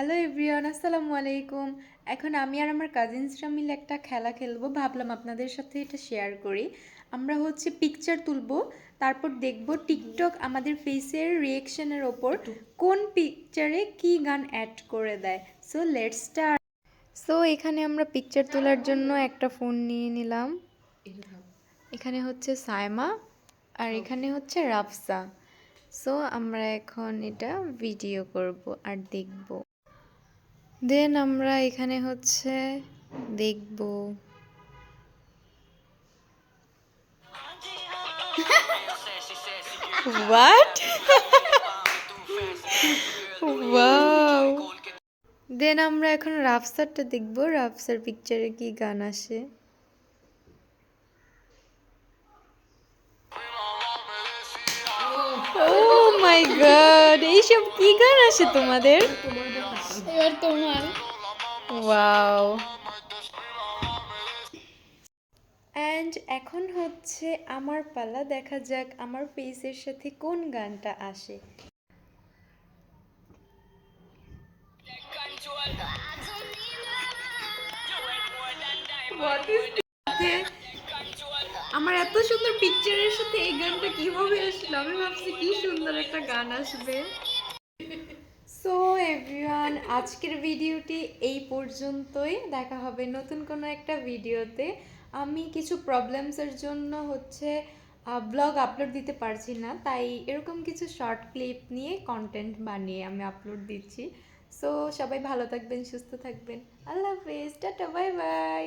Hello everyone আসসালামু আলাইকুম এখন আমি আর আমার কাজিনসরা মিলে একটা খেলা খেলব। ভাবলাম আপনাদের সাথে এটা শেয়ার করি। আমরা হচ্ছে পিকচার তুলবো তারপর দেখব টিকটক আমাদের ফেসের রিয়েকশনের ওপর কোন পিকচারে কি গান অ্যাড করে দেয়। সো লেট স্টার সো এখানে আমরা পিকচার তোলার জন্য একটা ফোন নিয়ে নিলাম। এখানে হচ্ছে সায়মা আর এখানে হচ্ছে রাফসা। সো আমরা এখন এটা ভিডিও করব আর দেখব। দেন আমরা এখানে হচ্ছে দেখব। হোয়াট দেন আমরা এখন রাফসারটা দেখব। রাফসার পিকচারে কি গান আসে? ও মাই গড এইসব কি গান আসে তোমাদের? এবার তোমার। ওয়াও অ্যান্ড এখন হচ্ছে আমার পালা দেখা যাক আমার ফেসের সাথে কোন গানটা আসে। আমার এত সুন্দর পিকচারের সাথে এই গানটা কীভাবে আসলো? আমি ভাবছি কি সুন্দর একটা গান আসবে। সো এভরিওয়ান আজকের ভিডিওটি এই পর্যন্তই। দেখা হবে নতুন কোনো একটা ভিডিওতে। আমি কিছু প্রবলেমসের জন্য হচ্ছে ব্লগ আপলোড দিতে পারছি না, তাই এরকম কিছু শর্ট ক্লিপ নিয়ে কন্টেন্ট বানিয়ে আমি আপলোড দিচ্ছি। সো সবাই ভালো থাকবেন, সুস্থ থাকবেন। আল্লাহ হাফেজ, টাটা বাই বাই